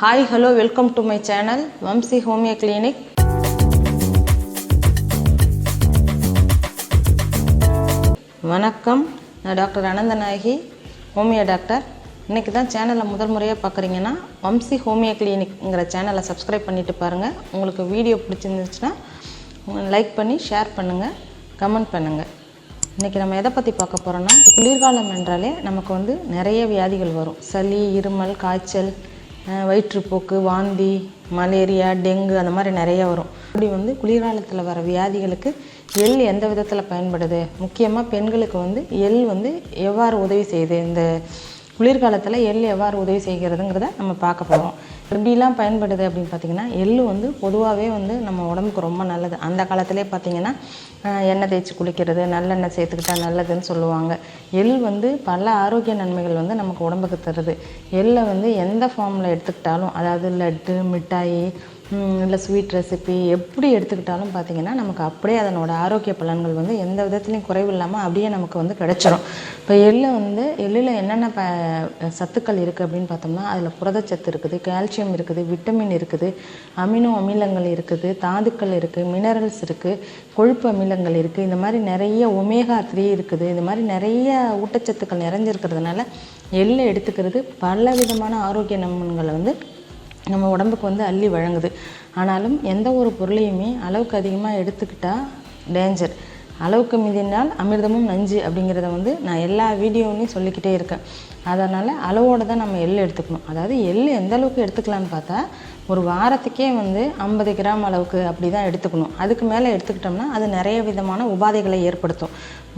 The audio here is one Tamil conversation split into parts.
Hi hello welcome to my channel Vamsi homeo clinic வணக்கம். நான் டாக்டர் அனந்தநாயகி ஹோமியோ டாக்டர். இன்றைக்கி தான் சேனலை முதல் முறையாக பார்க்குறீங்கன்னா வம்சி ஹோமியோ கிளினிக்ங்கிற சேனலை சப்ஸ்கிரைப் பண்ணிட்டு பாருங்கள் உங்களுக்கு வீடியோ பிடிச்சிருந்துச்சுன்னா லைக் பண்ணி ஷேர் பண்ணுங்கள் கமெண்ட் பண்ணுங்கள் இன்றைக்கி நம்ம எதை பற்றி பார்க்க போகிறோன்னா குளிர்காலம் என்றாலே நமக்கு வந்து நிறைய வியாதிகள் வரும். சளி இருமல் காய்ச்சல் வயிற்றுப்போக்கு வாந்தி மலேரியா டெங்கு அந்த மாதிரி நிறைய வரும். அப்படி வந்து குளிர்காலத்தில் வர வியாதிகளுக்கு எள் எந்த விதத்தில் பயன்படுது? முக்கியமாக பெண்களுக்கு வந்து எள் வந்து எவ்வாறு உதவி செய்யுது இந்த குளிர்காலத்தில் எள் எவ்வாறு உதவி செய்கிறதுங்கிறத நம்ம பார்க்க போகிறோம் எப்படிலாம் பயன்படுது அப்படின்னு பார்த்தீங்கன்னா எள் வந்து பொதுவாகவே வந்து நம்ம உடம்புக்கு ரொம்ப நல்லது. அந்த காலத்திலே பார்த்தீங்கன்னா எண்ணெய் தேய்ச்சி குளிக்கிறது நல்லெண்ணெய் சேர்த்துக்கிட்டா நல்லதுன்னு சொல்லுவாங்க. எள் வந்து பல ஆரோக்கிய நன்மைகள் வந்து நமக்கு உடம்புக்கு தருது. எள்ளை வந்து எந்த ஃபார்மில் எடுத்துக்கிட்டாலும் அதாவது லட்டு மிட்டாய் இல்லை ஸ்வீட் ரெசிபி எப்படி எடுத்துக்கிட்டாலும் பார்த்தீங்கன்னா நமக்கு அப்படியே அதனோட ஆரோக்கிய பலன்கள் வந்து எந்த விதத்துலையும் குறைவு இல்லாமல் அப்படியே நமக்கு வந்து கிடைச்சிரும். இப்போ எள்ளு வந்து எள்ளில் என்னென்ன ப சத்துக்கள் இருக்குது அப்படின்னு பார்த்தோம்னா அதில் புரதச்சத்து இருக்குது கால்சியம் இருக்குது விட்டமின் இருக்குது அமினோ அமிலங்கள் இருக்குது தாதுக்கள் இருக்குது மினரல்ஸ் இருக்குது கொழுப்பு அமிலங்கள் இருக்குது இந்த மாதிரி நிறைய ஒமேகா த்ரீ இருக்குது. இந்த மாதிரி நிறைய ஊட்டச்சத்துக்கள் நிறைஞ்சிருக்கிறதுனால எள்ளை எடுத்துக்கிறது பல விதமான ஆரோக்கிய நன்மைகளை வந்து நம்ம உடம்புக்கு வந்து அள்ளி வழங்குது. ஆனாலும் எந்த ஒரு பொருளையுமே அளவுக்கு அதிகமாக எடுத்துக்கிட்டால் டேஞ்சர் அளவுக்கு மீதினால் அமிர்தமும் நஞ்சு அப்படிங்கிறத வந்து நான் எல்லா வீடியோவிலையும் சொல்லிக்கிட்டே இருக்கேன். அதனால் அளவோடு தான் நம்ம எள் எடுத்துக்கணும். அதாவது எள் எந்த அளவுக்கு எடுத்துக்கலாம்னு பார்த்தா ஒரு வாரத்துக்கே வந்து ஐம்பது கிராம் அளவுக்கு அப்படி தான் எடுத்துக்கணும். அதுக்கு மேலே எடுத்துக்கிட்டோம்னா அது நிறைய விதமான உபாதைகளை ஏற்படுத்தும்.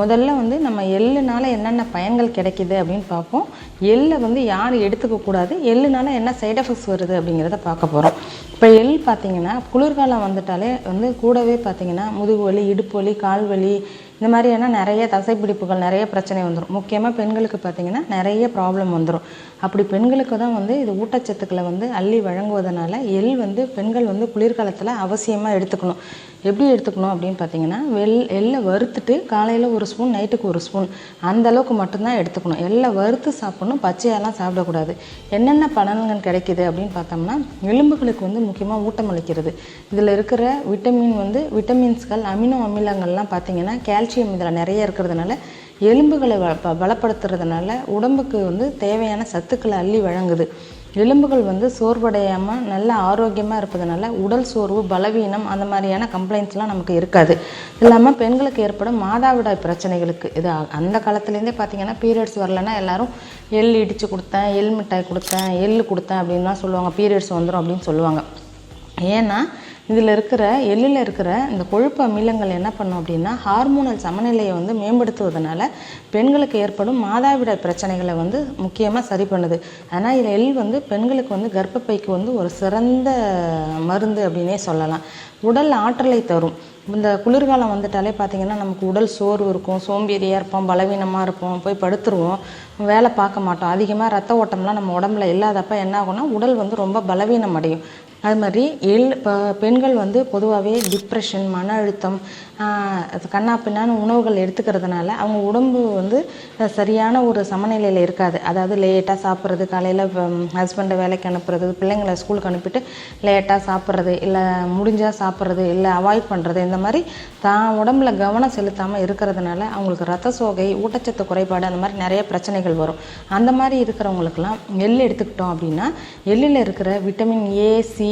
முதல்ல வந்து நம்ம எள்ளுனால என்னென்ன பயன்கள் கிடைக்கிது அப்படின்னு பார்ப்போம். எள்ளை வந்து யார் எடுத்துக்கக்கூடாது எள்ளுனால என்ன சைடு எஃபெக்ட்ஸ் வருது அப்படிங்கிறத பார்க்க போகிறோம் இப்போ எள் பார்த்திங்கன்னா குளிர்காலம் வந்துட்டாலே வந்து கூடவே பார்த்திங்கன்னா முதுகு வலி இடுப்பு வலி கால் வலி இந்த மாதிரியான நிறைய தசைப்பிடிப்புகள் நிறைய பிரச்சனை வந்துடும் முக்கியமாக பெண்களுக்கு பார்த்தீங்கன்னா நிறைய ப்ராப்ளம் வந்துடும் அப்படி பெண்களுக்கு தான் வந்து இது ஊட்டச்சத்துக்களை வந்து அள்ளி வழங்குவதனால எள் வந்து பெண்கள் வந்து குளிர்காலத்தில் அவசியமாக எடுத்துக்கணும். எப்படி எடுத்துக்கணும் அப்படின்னு பார்த்தீங்கன்னா வெள் எள்ளை வறுத்துட்டு காலையில் ஒரு ஸ்பூன் நைட்டுக்கு ஒரு ஸ்பூன் அந்த அளவுக்கு மட்டும்தான் எடுத்துக்கணும். எள்ளை வறுத்து சாப்பிடணும் பச்சையெல்லாம் சாப்பிடக்கூடாது. என்னென்ன பலன்கள் கிடைக்குது அப்படின்னு பார்த்தோம்னா எலும்புகளுக்கு வந்து முக்கியமாக ஊட்டம் அளிக்கிறது இதில் இருக்கிற விட்டமின் வந்து விட்டமின்ஸ்கள் அமினோ அமிலங்கள்லாம் பார்த்தீங்கன்னா கால்சியம் இதில் நிறைய இருக்கிறதுனால எலும்புகளை வ- பலப்படுத்துறதுனால உடம்புக்கு வந்து தேவையான சத்துக்களை அள்ளி வழங்குது. எலும்புகள் வந்து சோர்வடையாமல் நல்ல ஆரோக்கியமாக இருப்பதனால உடல் சோர்வு பலவீனம் அந்த மாதிரியான கம்ப்ளைண்ட்ஸ்லாம் நமக்கு இருக்காது. இல்லாமல் பெண்களுக்கு ஏற்படும் மாதாவிடாய் பிரச்சனைகளுக்கு இது அந்த காலத்துலேருந்தே பார்த்தீங்கன்னா பீரியட்ஸ் வரலன்னா எல்லாரும் எள் இடித்து கொடுத்தேன் எள் மிட்டாய் கொடுத்தேன் எள் கொடுத்தேன் அப்படின்லாம் சொல்லுவாங்க. பீரியட்ஸ் வந்துடும் அப்படின்னு சொல்லுவாங்க. ஏன்னா இதில் இருக்கிற எள்ளில் இருக்கிற இந்த கொழுப்பு அமிலங்கள் என்ன பண்ணும் அப்படின்னா ஹார்மோனல் சமநிலையை வந்து மேம்படுத்துவதனால பெண்களுக்கு ஏற்படும் மாதாவிடாய் பிரச்சனைகளை வந்து முக்கியமாக சரி பண்ணுது. ஆனால் இதில் எள் வந்து பெண்களுக்கு வந்து கர்ப்பப்பைக்கு வந்து ஒரு சிறந்த மருந்து அப்படின்னே சொல்லலாம். உடல் ஆற்றலை தரும். இந்த குளிர்காலம் வந்துட்டாலே பார்த்தீங்கன்னா நமக்கு உடல் சோர்வு இருக்கும். சோம்பேறியாக இருப்போம் பலவீனமாக இருப்போம் போய் படுத்துருவோம் வேலை பார்க்க மாட்டோம். அதிகமாக ரத்த ஓட்டம்லாம் நம்ம உடம்புல இல்லாதப்ப என்ன ஆகும்னா உடல் வந்து ரொம்ப பலவீனம் அடையும் அது மாதிரி எள் இப்போ பெண்கள் வந்து பொதுவாகவே டிப்ரெஷன் மன அழுத்தம் கண்ணா பின்னான்னு உணவுகள் எடுத்துக்கிறதுனால அவங்க உடம்பு வந்து சரியான ஒரு சமநிலையில் இருக்காது. அதாவது லேட்டாக சாப்பிட்றது காலையில் ஹஸ்பண்டை வேலைக்கு அனுப்புறது பிள்ளைங்களை ஸ்கூலுக்கு அனுப்பிட்டு லேட்டாக சாப்பிட்றது இல்லை முடிஞ்சால் சாப்பிட்றது இல்லை அவாய்ட் பண்ணுறது இந்த மாதிரி தான் உடம்புல கவனம் செலுத்தாமல் இருக்கிறதுனால அவங்களுக்கு ரத்த சோகை ஊட்டச்சத்து குறைபாடு அந்த மாதிரி நிறைய பிரச்சனைகள் வரும். அந்த மாதிரி இருக்கிறவங்களுக்கெல்லாம் எள் எடுத்துக்கிட்டோம் அப்படின்னா எள்ளில் இருக்கிற விட்டமின் ஏ சி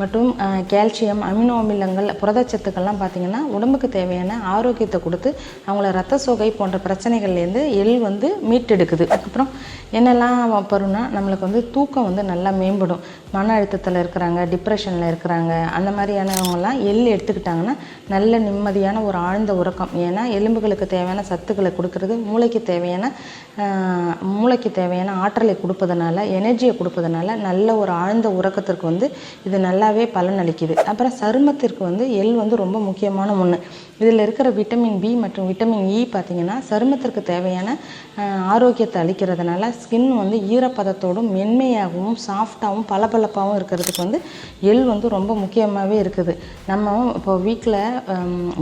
மற்றும் கால்சியம் அமினோ அமிலங்கள் புரதச்சத்துக்கள்லாம் பார்த்திங்கன்னா உடம்புக்கு தேவையான ஆரோக்கியத்தை கொடுத்து அவங்கள ரத்த சோகை போன்ற பிரச்சனைகள்லேருந்து எள் வந்து மீட்டெடுக்குது. அதுக்கப்புறம் என்னெல்லாம் வரும்னா நம்மளுக்கு வந்து தூக்கம் வந்து நல்லா மேம்படும். மன அழுத்தத்தில் இருக்கிறாங்க டிப்ரெஷனில் இருக்கிறாங்க அந்த மாதிரியானவங்கலாம் எள் எடுத்துக்கிட்டாங்கன்னா நல்ல நிம்மதியான ஒரு ஆழ்ந்த உறக்கம். ஏன்னா எலும்புகளுக்கு தேவையான சத்துக்களை கொடுக்கறது மூளைக்கு தேவையான மூளைக்கு தேவையான ஆற்றலை கொடுப்பதனால எனர்ஜியை கொடுப்பதனால நல்ல ஒரு ஆழ்ந்த உறக்கத்திற்கு வந்து இது நல்லா நல்லாவே பலன் அளிக்குது அப்புறம் சருமத்திற்கு வந்து எள் வந்து ரொம்ப முக்கியமான ஒன்று இதில் இருக்கிற விட்டமின் பி மற்றும் விட்டமின் இ e பார்த்திங்கன்னா சருமத்திற்கு தேவையான ஆரோக்கியத்தை அளிக்கிறதுனால ஸ்கின் வந்து ஈரப்பதத்தோடும் மென்மையாகவும் சாஃப்டாகவும் பளபளப்பாகவும் இருக்கிறதுக்கு வந்து எள் வந்து ரொம்ப முக்கியமாகவே இருக்குது. நம்ம இப்போ வீட்டில்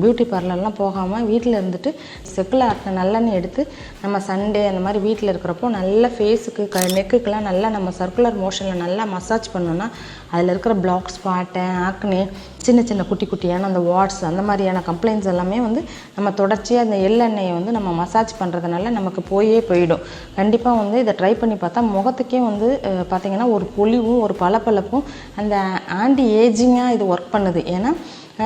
பியூட்டி பார்லர்லாம் போகாமல் வீட்டில் இருந்துட்டு செக்கில் ஆட்டின நல்லெண்ணெய் எடுத்து நம்ம சண்டே அந்த மாதிரி வீட்டில் இருக்கிறப்போ நல்ல ஃபேஸுக்கு க நெக்குக்கெலாம் நல்லா நம்ம சர்க்குலர் மோஷனில் நல்லா மசாஜ் பண்ணோன்னா அதில் இருக்கிற பிளாக்ஸ் स्पाट आक्ने சின்ன சின்ன குட்டி குட்டியான அந்த வாட்ஸ் அந்த மாதிரியான கம்ப்ளைண்ட்ஸ் எல்லாமே வந்து நம்ம தொடர்ச்சியாக அந்த எள்ளெண்ணெயை வந்து நம்ம மசாஜ் பண்ணுறதுனால நமக்கு போயே போயிடும். கண்டிப்பாக வந்து இதை ட்ரை பண்ணி பார்த்தா முகத்துக்கே வந்து பார்த்திங்கன்னா ஒரு பொலிவும் ஒரு பளபளப்பும் அந்த ஆன்டி ஏஜிங்காக இது ஒர்க் பண்ணுது. ஏன்னா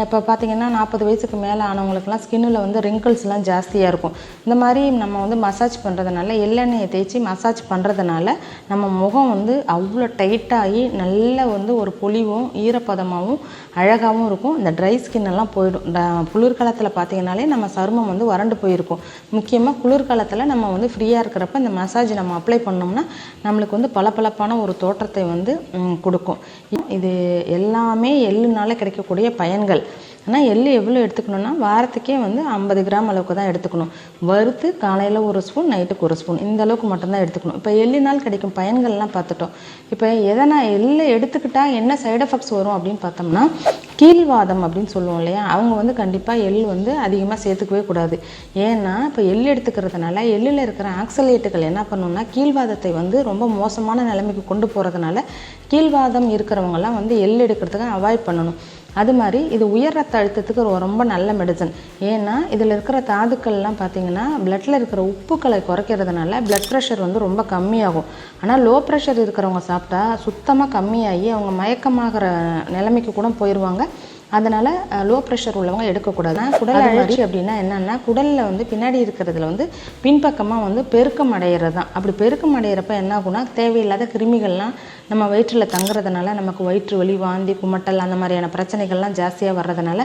இப்போ பார்த்தீங்கன்னா நாற்பது வயசுக்கு மேலே ஆனவங்களுக்குலாம் ஸ்கின்னில் வந்து ரிங்கிள்ஸ்லாம் ஜாஸ்தியாக இருக்கும். இந்த மாதிரி நம்ம வந்து மசாஜ் பண்ணுறதுனால எள்ளெண்ணெயை தேய்ச்சி மசாஜ் பண்ணுறதுனால நம்ம முகம் வந்து அவ்வளோ டைட்டாகி நல்ல வந்து ஒரு பொலிவும் ஈரப்பதமாகவும் அழகாக அழகாகவும் இருக்கும். இந்த ட்ரை ஸ்கின் எல்லாம் போயிடும். குளிர்காலத்தில் பார்த்தீங்கன்னாலே நம்ம சருமம் வந்து வறண்டு போயிருக்கும். முக்கியமாக குளிர்காலத்தில் நம்ம வந்து ஃப்ரீயாக இருக்கிறப்ப இந்த மசாஜ் நம்ம அப்ளை பண்ணோம்னா நம்மளுக்கு வந்து பளபளப்பான ஒரு தோற்றத்தை வந்து கொடுக்கும். இது எல்லாமே எள்ளுனால கிடைக்கக்கூடிய பயன்கள். ஆனால் எள்ளு எவ்வளோ எடுத்துக்கணும்னா வாரத்துக்கே வந்து ஐம்பது கிராம் அளவுக்கு தான் எடுத்துக்கணும். வறுத்து காலையில் ஒரு ஸ்பூன் நைட்டுக்கு ஒரு ஸ்பூன். இந்த அளவுக்கு மட்டும்தான் எடுத்துக்கணும். இப்போ எள்ளினால் கிடைக்கும் பயன்கள்லாம் பார்த்துட்டோம். இப்போ எதனா எள்ளு எடுத்துக்கிட்டால் என்ன சைடு எஃபெக்ட்ஸ் வரும் அப்படின்னு பார்த்தோம்னா கீழ்வாதம் அப்படின்னு சொல்லுவோம் இல்லையா? அவங்க வந்து கண்டிப்பாக எள் வந்து அதிகமாக சேர்த்துக்கவே கூடாது. ஏன்னா இப்போ எள் எடுத்துக்கிறதுனால எள்ளில் இருக்கிற ஆக்சலேட்டுகள் என்ன பண்ணணும்னா கீழ்வாதத்தை வந்து ரொம்ப மோசமான நிலைமைக்கு கொண்டு போகிறதுனால கீழ்வாதம் இருக்கிறவங்கலாம் வந்து எள் எடுக்கிறதுக்கு அவாய்ட் பண்ணணும். அது மாதிரி இது உயர் ரத்த அழுத்தத்துக்கு ரொம்ப நல்ல மெடிசன் ஏன்னா இதில் இருக்கிற தாதுக்கள்லாம் பார்த்தீங்கன்னா பிளட்டில் இருக்கிற உப்புக்களை குறைக்கிறதுனால பிளட் ப்ரெஷர் வந்து ரொம்ப கம்மியாகும். ஆனால் லோ ப்ரெஷர் இருக்கிறவங்க சாப்பிட்டா சுத்தமாக கம்மியாகி அவங்க மயக்கமாகிற நிலைமைக்கு கூட போயிடுவாங்க அதனால் லோ ப்ரெஷர் உள்ளவங்க எடுக்கக்கூடாது. குடல் அழற்சி அப்படின்னா என்னென்னா குடலில் வந்து பின்னாடி இருக்கிறதுல வந்து பின்பக்கமாக வந்து பெருக்கம் அடையிறது தான். அப்படி பெருக்கம் அடையிறப்ப என்ன ஆகும்னா தேவையில்லாத கிருமிகள்லாம் நம்ம வயிற்றில் தங்குறதுனால நமக்கு வயிற்று வலி வாந்தி குமட்டல் அந்த மாதிரியான பிரச்சனைகள்லாம் ஜாஸ்தியாக வர்றதுனால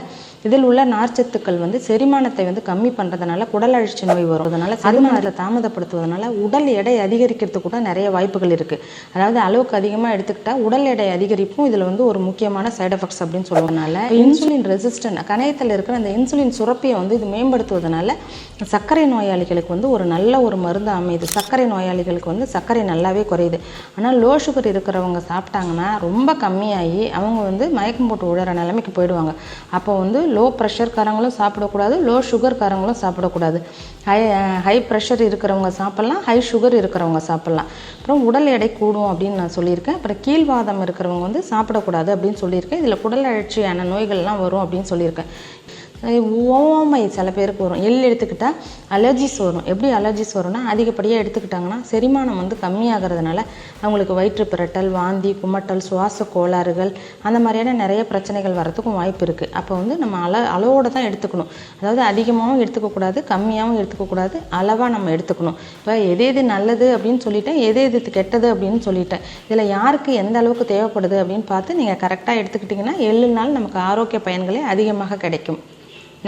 இதில் உள்ள நார்ச்சத்துக்கள் வந்து செரிமானத்தை வந்து கம்மி பண்ணுறதுனால குடல் அழற்சி நோய் வரும். அதனால செரிமானத்தை தாமதப்படுத்துவதனால உடல் எடை அதிகரிக்கிறதுக்கு கூட நிறைய வாய்ப்புகள் இருக்குது அதாவது அளவுக்கு அதிகமாக எடுத்துக்கிட்டால் உடல் எடை அதிகரிப்பும் இதில் வந்து ஒரு முக்கியமான சைடு எஃபெக்ட்ஸ் அப்படின்னு சொல்லுவதனால இன்சுலின் ரெசிஸ்டன்ட் கணையத்தில் இருக்கிற அந்த இன்சுலின் சுரப்பியை வந்து இது மேம்படுத்துவதனால சர்க்கரை நோயாளிகளுக்கு வந்து ஒரு நல்ல ஒரு மருந்து அமையுது. சர்க்கரை நோயாளிகளுக்கு வந்து சர்க்கரை நல்லாவே குறையுது. ஆனால் லோ சுகர் இருக்கிறவங்க சாப்பிட்டாங்கன்னா ரொம்ப கம்மியாகி அவங்க வந்து மயக்கம் போட்டு விழுற நிலைமைக்கு போயிடுவாங்க. அப்போ வந்து லோ ப்ரெஷர்காரங்களும் சாப்பிடக்கூடாது லோ சுகர்காரங்களும் சாப்பிடக்கூடாது. ஹை ஹை ப்ரெஷர் இருக்கிறவங்க சாப்பிட்லாம் ஹை சுகர் இருக்கிறவங்க சாப்பிட்லாம். அப்புறம் உடல் எடை கூடும் அப்படின்னு நான் சொல்லியிருக்கேன். அப்புறம் கீழ்வாதம் இருக்கிறவங்க வந்து சாப்பிடக்கூடாது அப்படின்னு சொல்லியிருக்கேன். இதில் குடல் அழற்சியான நோய்கள்லாம் வரும் அப்படின்னு சொல்லியிருக்கேன். ஓமை சில பேருக்கு வரும். எள் எடுத்துக்கிட்டால் அலர்ஜிஸ் வரும். எப்படி அலர்ஜிஸ் வரும்னா அதிகப்படியாக எடுத்துக்கிட்டாங்கன்னா செரிமானம் வந்து கம்மியாகிறதுனால அவங்களுக்கு வயிற்று பிரட்டல் வாந்தி குமட்டல் சுவாச கோளாறுகள் அந்த மாதிரியான நிறைய பிரச்சனைகள் வரத்துக்கும் வாய்ப்பு இருக்குது அப்போ வந்து நம்ம அள அளவோடு தான் எடுத்துக்கணும். அதாவது அதிகமாகவும் எடுத்துக்கக்கூடாது கம்மியாகவும் எடுத்துக்கக்கூடாது அளவாக நம்ம எடுத்துக்கணும். இப்போ எது எது நல்லது அப்படின்னு சொல்லிட்டேன் எது எது கெட்டது அப்படின்னு சொல்லிட்டேன். இதில் யாருக்கு எந்த அளவுக்கு தேவைப்படுது அப்படின்னு பார்த்து நீங்கள் கரெக்டாக எடுத்துக்கிட்டிங்கன்னா எள்ளுனாலும் நமக்கு ஆரோக்கிய பயன்களே அதிகமாக கிடைக்கும்.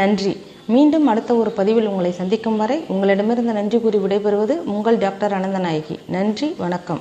நன்றி. மீண்டும் அடுத்த ஒரு பதிவில் உங்களை சந்திக்கும் வரை உங்களிடமிருந்து நன்றி கூறி விடைபெறுவது உங்கள் டாக்டர் அனந்தநாயகி. நன்றி வணக்கம்.